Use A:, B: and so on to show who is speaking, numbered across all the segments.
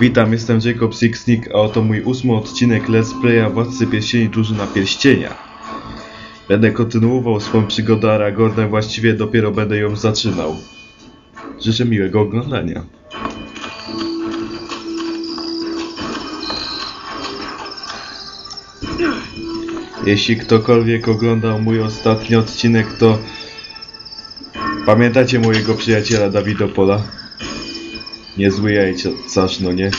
A: Witam, jestem Jacob Sixnick, a oto mój ósmy odcinek Let's Playa Władcy Pierścieni Drużyna Pierścienia. Będę kontynuował swoją przygodę Aragornem, właściwie dopiero będę ją zaczynał. Życzę miłego oglądania. Jeśli ktokolwiek oglądał mój ostatni odcinek, to pamiętacie mojego przyjaciela Dawidopola? Niezły jajcarz, no nie?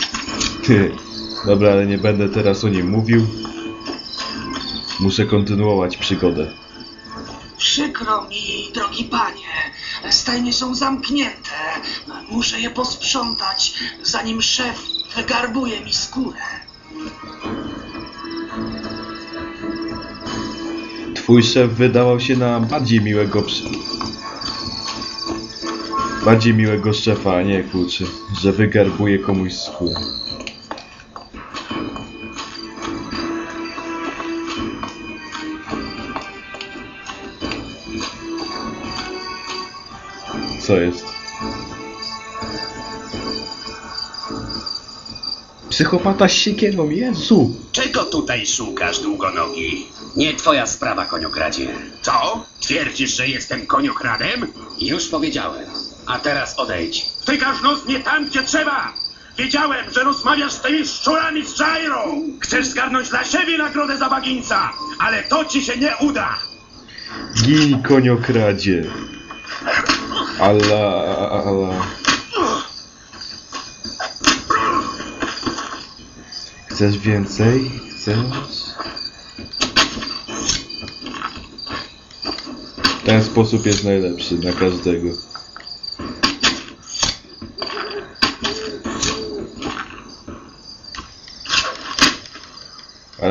A: Dobra, ale nie będę teraz o nim mówił. Muszę kontynuować przygodę.
B: Przykro mi, drogi panie. Stajnie są zamknięte. Muszę je posprzątać, zanim szef wygarbuje mi skórę.
A: Twój szef wydawał się na bardziej miłego przy... Bardziej miłego szefa, a nie kurczę, że wygarbuje komuś skórę. Co jest? Psychopata z siekierą, Jezu!
C: Czego tutaj szukasz, długonogi? Nie twoja sprawa, koniokradzie. Co? Twierdzisz, że jestem koniokradem? Już powiedziałem. A teraz odejdź. Wtykasz nos nie tam, gdzie trzeba! Wiedziałem, że rozmawiasz z tymi szczurami z Jairą! Chcesz zgarnąć dla siebie nagrodę za baginca, ale to ci się nie uda!
A: Gin koniokradzie. Allah, Allah. Chcesz więcej? Chcesz? Ten sposób jest najlepszy dla każdego.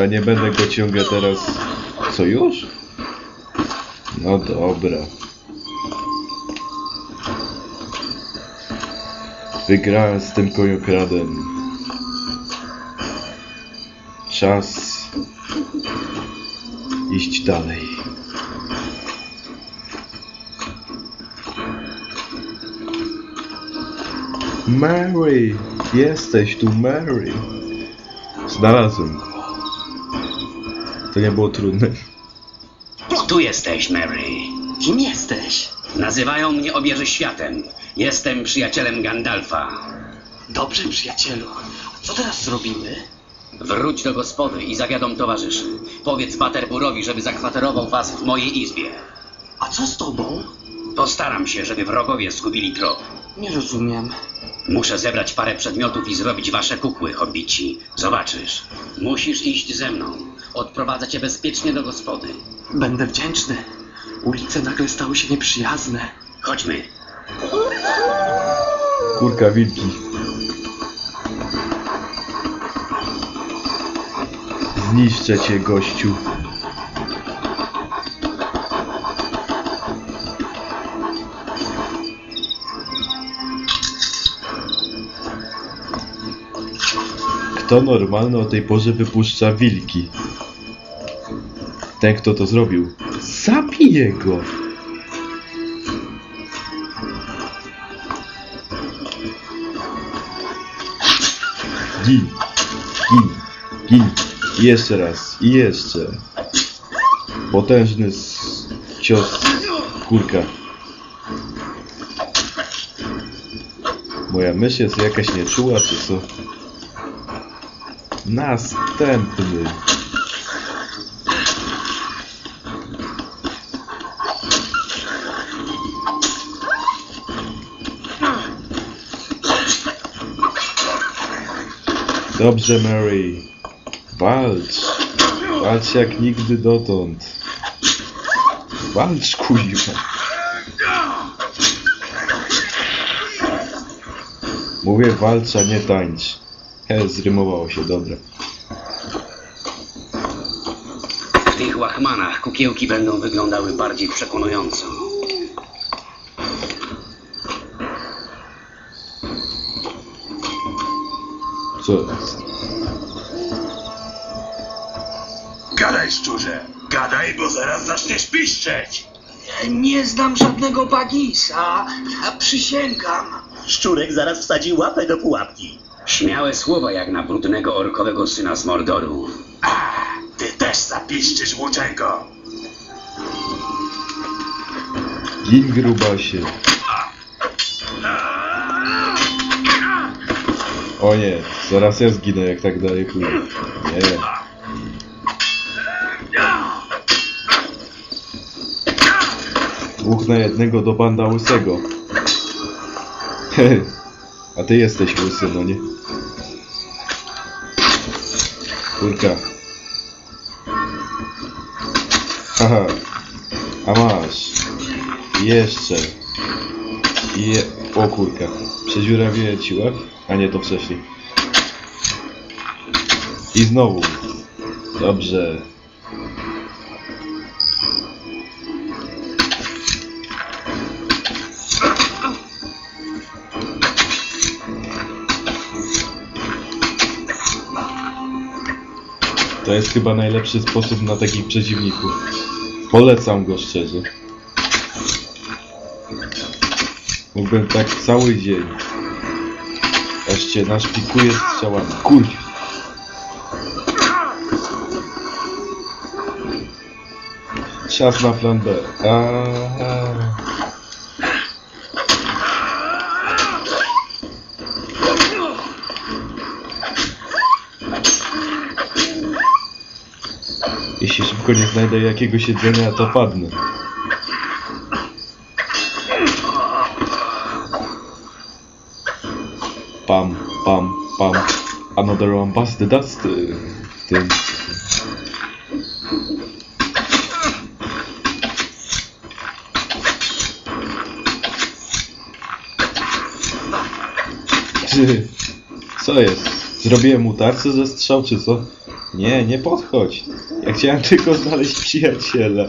A: Ale nie będę go ciągle teraz... Co już? No dobra. Wygrałem z tym koniokradem. Czas iść dalej. Mary! Jesteś tu, Mary! Znalazłem. To nie było trudne.
C: Tu jesteś, Mary.
B: Kim jesteś?
C: Nazywają mnie obieży światem. Jestem przyjacielem Gandalfa.
B: Dobrze, przyjacielu. Co teraz zrobimy?
C: Wróć do gospody i zawiadom towarzyszy. Powiedz Paterburowi, żeby zakwaterował was w mojej izbie.
B: A co z tobą?
C: Postaram się, żeby wrogowie zgubili trop.
B: Nie rozumiem.
C: Muszę zebrać parę przedmiotów i zrobić wasze kukły, hobbici. Zobaczysz. Musisz iść ze mną. Odprowadzę cię bezpiecznie do gospody.
B: Będę wdzięczny. Ulice nagle stały się nieprzyjazne.
C: Chodźmy.
A: Kurka wilki. Zniszczę cię, gościu. Kto normalny o tej porze wypuszcza wilki? Ten, kto to zrobił, zabije go! Gin, gin, gin. I jeszcze raz, i jeszcze. Potężny cios kurka. Moja mysz jest jakaś nieczuła, czy co? Następny. Dobrze, Mary. Walcz. Walcz jak nigdy dotąd. Walcz, kuźwa. Mówię walcz, a nie tańcz. He, zrymowało się, dobra.
C: W tych łachmanach kukiełki będą wyglądały bardziej przekonująco.
A: Co jest?
D: Gadaj, szczurze! Gadaj, bo zaraz zaczniesz piszczeć!
B: Nie znam żadnego bagisa. A przysięgam.
D: Szczurek zaraz wsadzi łapę do pułapki.
C: Śmiałe słowa jak na brudnego orkowego syna z Mordoru.
D: A, ty też zapiszczysz włóczęgo.
A: Gin grubasie. O nie, zaraz ja zginę jak tak dalej pójdę. Nie. Dwóch na jednego do banda łysego. A ty jesteś łysy, no nie? Kurka. Haha. A masz. Jeszcze. Je... O kurka. Przedziurawię ci łeb? A nie, to wcześniej. I znowu. Dobrze. To jest chyba najlepszy sposób na takich przeciwników. Polecam go szczerze. Mógłbym tak cały dzień. Aż cię naszpikuje strzałami. Kurw! Czas na plan B. szybko nie znajdę jakiegoś jedzenia, to padnę. Pam, pam, pam. Another one bust the dust. y, Tym. Co jest? Zrobiłem mu ze strzał, czy co? Nie, nie podchodź. Ja chciałem tylko znaleźć przyjaciela.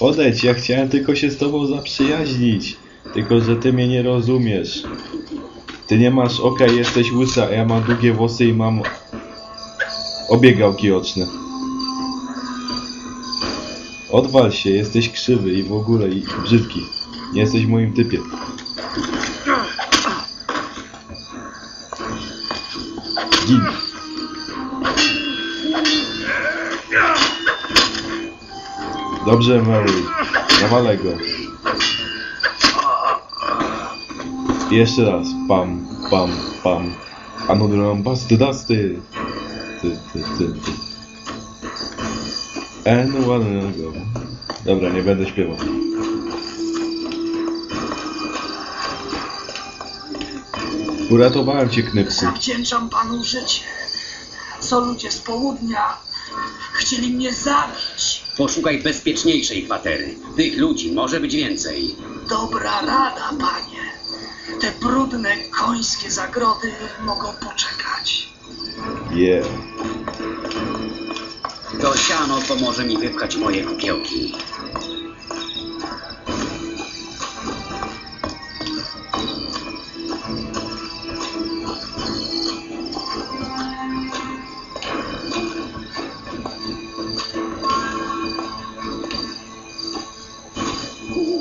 A: Odejdź, ja chciałem tylko się z tobą zaprzyjaźnić. Tylko, że ty mnie nie rozumiesz. Ty nie masz oka jesteś łysa, a ja mam długie włosy i mam obie gałki oczne. Odwal się, jesteś krzywy i w ogóle i brzydki. Nie jesteś moim typie. Gin. Dobrze, Mary. Nawalę go. Jeszcze raz. Pam, pam, pam. Another one busty dusty. Ty, ty, ty, ty. And one go. Dobra, nie będę śpiewał. Uratowałem cię, Knypku.
B: Zawdzięczam panu życie. Co ludzie z południa chcieli mnie zabić.
C: Poszukaj bezpieczniejszej kwatery. Tych ludzi może być więcej.
B: Dobra rada, panie. Te brudne końskie zagrody mogą poczekać.
A: Yeah.
C: To siano pomoże mi wypchać moje kukiełki.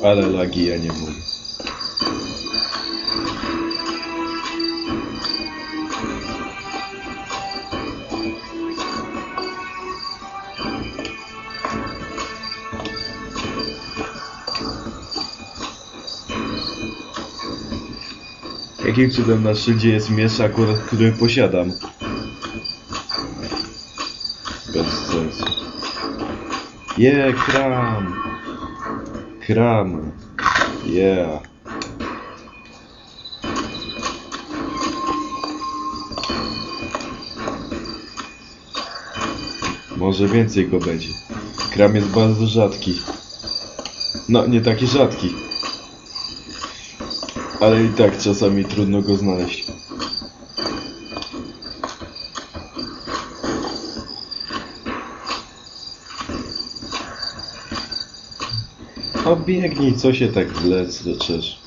A: Ale lagi ja nie mówię. Jakim cudem na szyldzie jest miecz akurat, który posiadam? Bez sensu. Je, kram! Kram. Yeah. Może więcej go będzie. Kram jest bardzo rzadki. No, nie taki rzadki. Ale i tak czasami trudno go znaleźć. No biegnij, co się tak wlec zaczesz?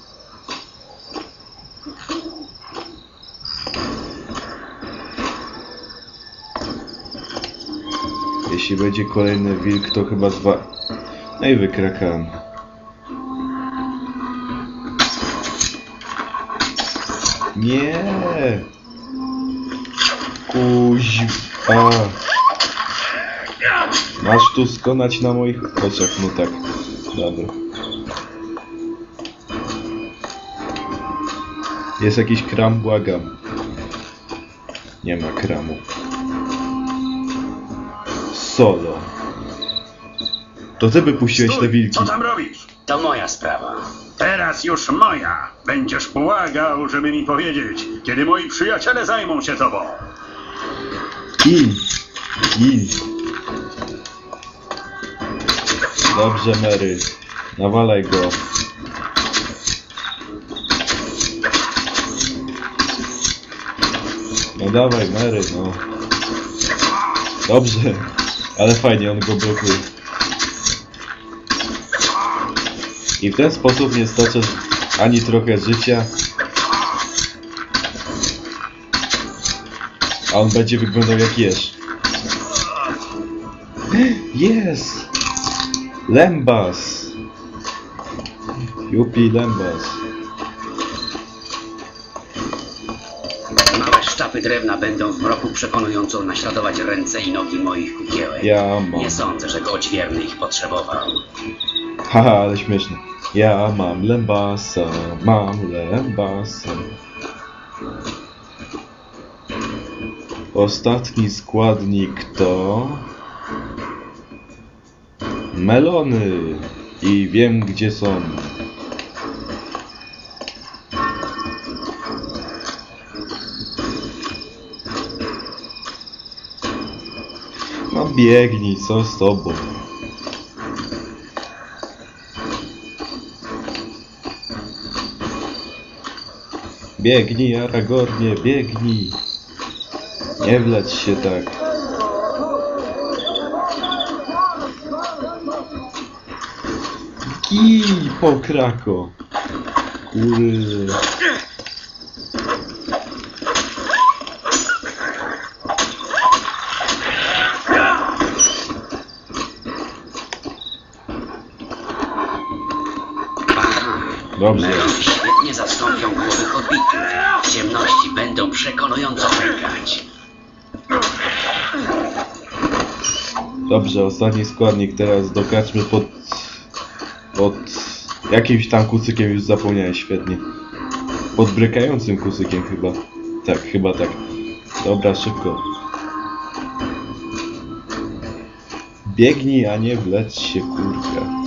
A: Jeśli będzie kolejny wilk, to chyba dwa... No i wykrakam. Nie! Kuźba! Masz tu skonać na moich oczach, no tak. Dobra. Jest jakiś kram, błagam. Nie ma kramu. Solo. To ty wypuściłeś te wilki.
D: co tam robisz?
C: To moja sprawa.
D: Teraz już moja. Będziesz błagał, żeby mi powiedzieć, kiedy moi przyjaciele zajmą się tobą.
A: In. In. Dobrze, Mary. Nawalaj go. No dawaj, Mary, no. Dobrze. Ale fajnie, on go blokuje. I w ten sposób nie stracisz ani trochę życia. A on będzie wyglądał jak jesz. Jest! Lembas! Jupi Lembas.
C: Małe szczapy drewna będą w mroku przekonująco naśladować ręce i nogi moich kukiełek.
A: Ja mam.
C: Nie sądzę, że odźwierny ich potrzebował.
A: Haha, ale śmieszne. Ja mam Lembasa, mam Lembasa. Ostatni składnik to... Melony. I wiem gdzie są. No biegnij, co z tobą? Biegnij, Aragornie, biegnij. Nie wleć się tak. Kij, pokrako. Kurde. Dobrze.
C: Świetnie zastąpią głowy hobbitów. W ciemności będą przekonująco pękać.
A: Dobrze, ostatni składnik teraz dokaczmy pod... pod jakimś tam kucykiem już zapomniałem świetnie. Pod brykającym kucykiem chyba. Tak, chyba tak. Dobra, szybko. Biegnij, a nie wleć się, kurka.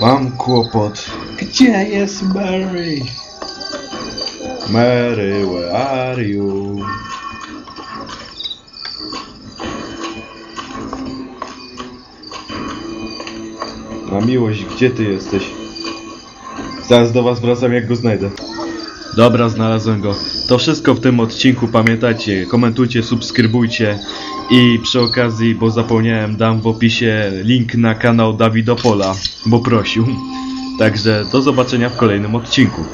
A: Mam kłopot. Gdzie jest Mary? Mary, where are you? Na miłość, gdzie ty jesteś? Zaraz do was wracam, jak go znajdę. Dobra, znalazłem go. To wszystko w tym odcinku, pamiętajcie, komentujcie, subskrybujcie i przy okazji, bo zapomniałem, dam w opisie link na kanał Dawidopola, bo prosił. Także do zobaczenia w kolejnym odcinku.